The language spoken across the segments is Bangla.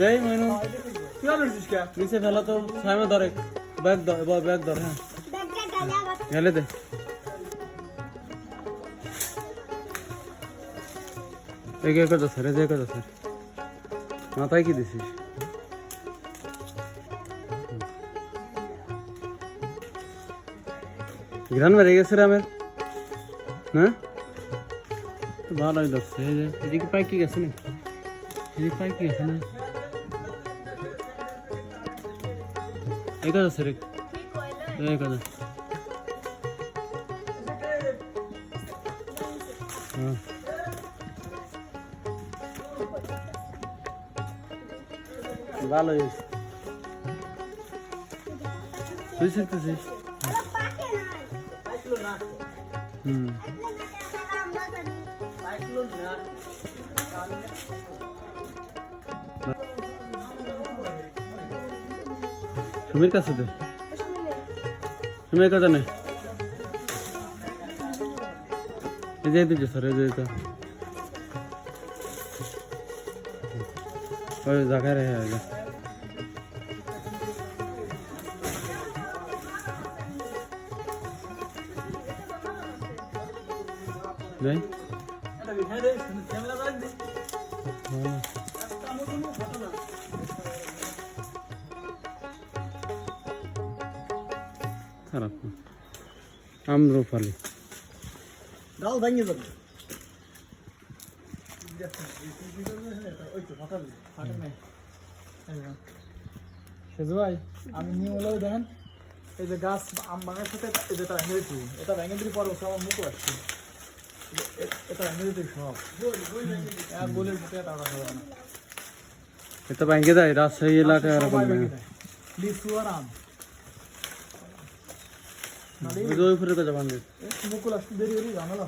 দেই মইনু। আর লড়ছিস কে? নিচে ফেলা তো সামনে ধরে। ব্যাগ ধর এবার ব্যাগ ধর হ্যাঁ। গেলে দে। এই কে কথা স্যার যে কথা স্যার। মাথায় কি দিছিস? ঘ্রাণ বেড়ে গেছে রে আমার। হ্যাঁ? তো ভালোই ধরছে এদিকে পাই কি গেছে না? এদিকে পাই কি গেছে না? এই কথা স্যার এই কথা হ্যাঁ। ভালো হয়েছে। তুই শিখতেছিস? হুম। সুমির কাছে দে সুমির কথা নেই এই যে দিচ্ছে স্যার এই যে এটা ওই রে আগে নেই ওই তো ফাটাল ফাটে নাই সেজু ভাই আমি নিয়ে হলেও দেখেন। এই যে গাছ আম ভাঙার সাথে এটা ভেঙে দিচ্ছি এটা ভেঙে দিলে পরে সব আমার মুখও আসছে। এটা ভেঙে দিতে সব। বলে দিতে টাকা খাবে না। এটা ব্যাংকে দেয় রাজশাহী এলাকায় এরকম। ভেঙে লিচু আর আম।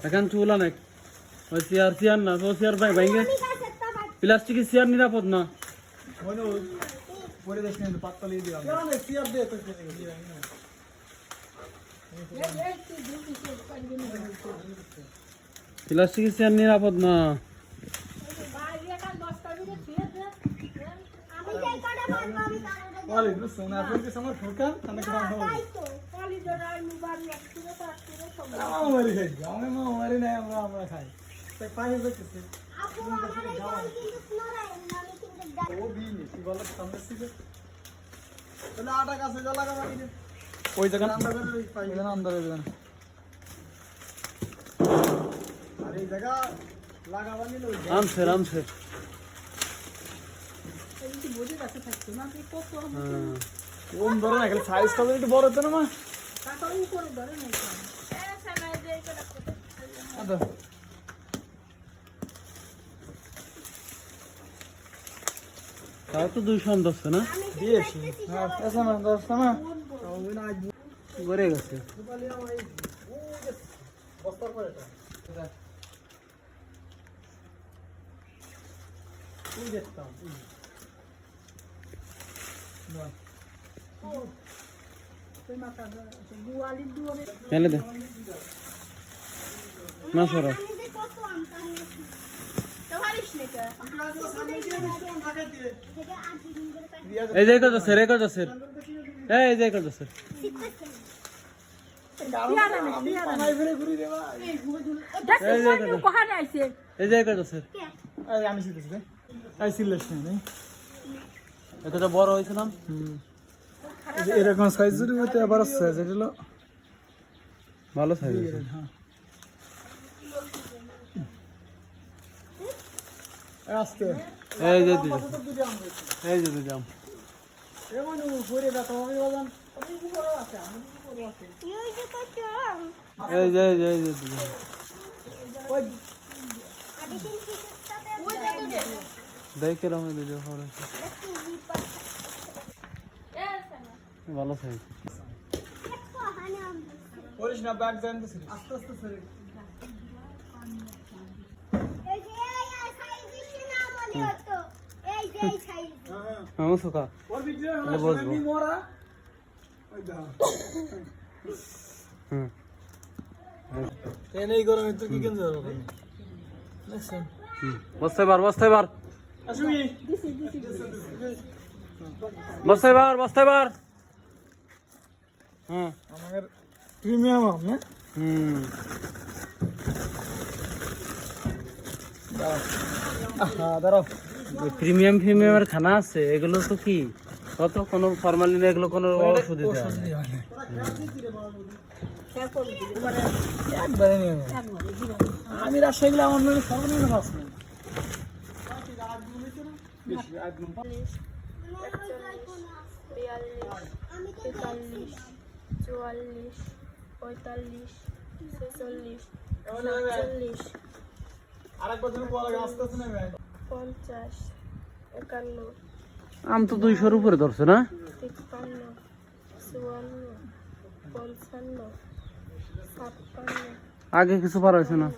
এখন চুল অনেক ওই চেয়ার চেয়ার না ও চেয়ার ভাই ব্যাংকে প্লাস্টিকের চেয়ার নিরাপদ না মনে হয় পরিবেশ নিয়ে পাত্তা লিয়ে দিলাম সিয়ার দিয়ে তো প্লাস্টিকের চেয়ার নিরাপদ না বলে সোনা আপনাকে আমার ফোকান ওই জায়গা আমরা পাই না আন্দারে দেন আর এই জায়গা লাগা বানি লই আমছে আমছে হ্যাঁ ওম ধরে না একটু বড় হতো না মা? তাও তো দুই সন্দেশ না? দিয়েছি। না দশ না গড়ে গেছে। দেখতাম ফেলে দে। না সরো। এই যে কত স্যার এই কত স্যার এই যে কত স্যার এই যে কত স্যার আমি শিখেছি আই সিলেস নেই এটা বড় হয়েছিলাম এই এরকম সাইজের মধ্যে আবার সাইজ এটা হলো ভালো সাইজ হ্যাঁ আস্তে এই যে দুই এই যে হবে বাজান এই যে এই যে এই যে। ওই দেখ এই দুই জাম খবর আছে। ভালো সাইজ করিস না ব্যাগ জানতেছিস আস্তে আস্তে সরে। সুখা বসবো। ওই দাও হুম। এই গরমে তো কি কিনতে যাব বসতে পার বসতে পার আসবি বস্তায় বার বস্তায় বার হ্যাঁ। আমাদের প্রিমিয়াম আম না? হুম। দাঁড়াও। প্রিমিয়াম প্রিমিয়ামের খানা আছে এগুলো তো কি? কত? কোনো ফরমালিন এগুলো কোনো ওষুধ দিতে হয়? আমি রাজশাহীগুলো আমার মনে সর্বনিম্ন পাঁচ নেই বিয়াল্লিশ তেতাল্লিশ চুয়াল্লিশ পঁয়তাল্লিশ ছেচল্লিশ সাতচল্লিশ পঞ্চাশ একান্ন আম তো দুইশোর উপরে ধরছে না? তিপ্পান্ন চুয়ান্ন পঞ্চান্ন ছাপ্পান্ন আগে কিছু পার হয়েছে না।